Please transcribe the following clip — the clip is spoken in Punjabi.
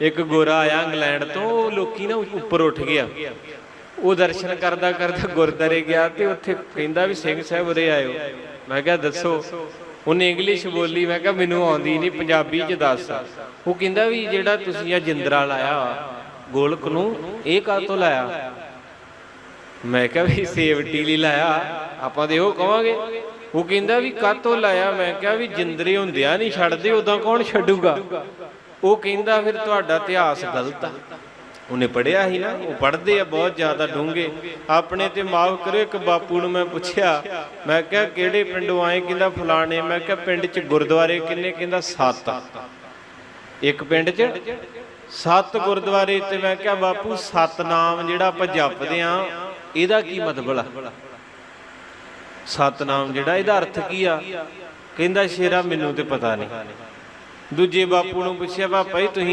ਇੱਕ ਗੋਰਾ ਆਇਆ ਇੰਗਲੈਂਡ ਤੋਂ, ਉਹ ਲੋਕੀ ਨਾ ਉੱਪਰ ਉੱਠ ਗਿਆ। ਉਹ ਦਰਸ਼ਨ ਕਰਦਾ ਕਰਦਾ ਗੁਰਦਾਰੇ ਗਿਆ ਤੇ ਉੱਥੇ ਕਹਿੰਦਾ ਵੀ ਸਿੰਘ ਸਾਹਿਬ ਉਰੇ ਆਇਓ। ਮੈਂ ਕਿਹਾ, ਦੱਸੋ। ਉਹਨੇ ਇੰਗਲਿਸ਼ ਬੋਲੀ, ਮੈਂ ਕਿਹਾ, ਮੈਨੂੰ ਆਉਂਦੀ ਨਹੀਂ ਪੰਜਾਬੀ ਚ ਦੱਸ। ਉਹ ਕਹਿੰਦਾ ਵੀ ਜਿਹੜਾ ਤੁਸੀਂ ਆ ਜਿੰਦਰਾ ਲਾਇਆ ਗੋਲਕ ਨੂੰ, ਇਹ ਕਾਹਤੋਂ ਲਾਇਆ? ਮੈਂ ਕਿਹਾ ਵੀ ਸੇਵਟੀ ਲਈ ਲਾਇਆ। ਆਪਾਂ ਤੇ ਉਹ ਕਵਾਂਗੇ। ਉਹ ਕਹਿੰਦਾ ਵੀ ਕਾਤੋਂ ਲਾਇਆ? ਮੈਂ ਕਿਹਾ ਵੀ ਜਿੰਦਰੇ ਹੁੰਦਿਆਂ ਨਹੀਂ ਛੱਡਦੇ, ਉਦੋਂ ਕੌਣ ਛੱਡੂਗਾ? ਉਹ ਕਹਿੰਦਾ ਫਿਰ ਤੁਹਾਡਾ ਇਤਿਹਾਸ ਗਲਤ ਆ। ਉਹਨੇ ਪੜਿਆ ਸੀ ਨਾ, ਉਹ ਪੜਦੇ ਆ, ਬਹੁਤ ਜ਼ਿਆਦਾ ਡੂੰਘੇ। ਆਪਣੇ ਤੇ ਮਾਫ ਕਰਿਓ, ਇੱਕ ਬਾਪੂ ਨੂੰ ਮੈਂ ਪੁੱਛਿਆ, ਮੈਂ ਕਿਹਾ, ਕਿਹੜੇ ਪਿੰਡੋਂ ਆਏ? ਕਹਿੰਦਾ, ਫਲਾਣੇ। ਮੈਂ ਕਿਹਾ, ਪਿੰਡ 'ਚ ਗੁਰਦੁਆਰੇ ਕਿੰਨੇ? ਕਹਿੰਦਾ, ਸੱਤ। ਇੱਕ ਪਿੰਡ 'ਚ ਸੱਤ ਗੁਰਦੁਆਰੇ ਤੇ ਮੈਂ ਕਿਹਾ, ਬਾਪੂ, ਸਤਨਾਮ ਜਿਹੜਾ ਆਪਾਂ ਜਪਦੇ ਆ, ਇਹਦਾ ਕੀ ਮਤਲਬ ਆ? ਸਤਨਾਮ ਜਿਹੜਾ, ਇਹਦਾ ਅਰਥ ਕੀ ਆ? ਕਹਿੰਦਾ, ਸ਼ੇਰਾ, ਮੈਨੂੰ ਤੇ ਪਤਾ ਨਹੀਂ। ਦੂਜੇ ਬਾਪੂ ਨੂੰ ਪੁੱਛਿਆ ਪਾਪਾ ਜੀ ਤੁਸੀਂ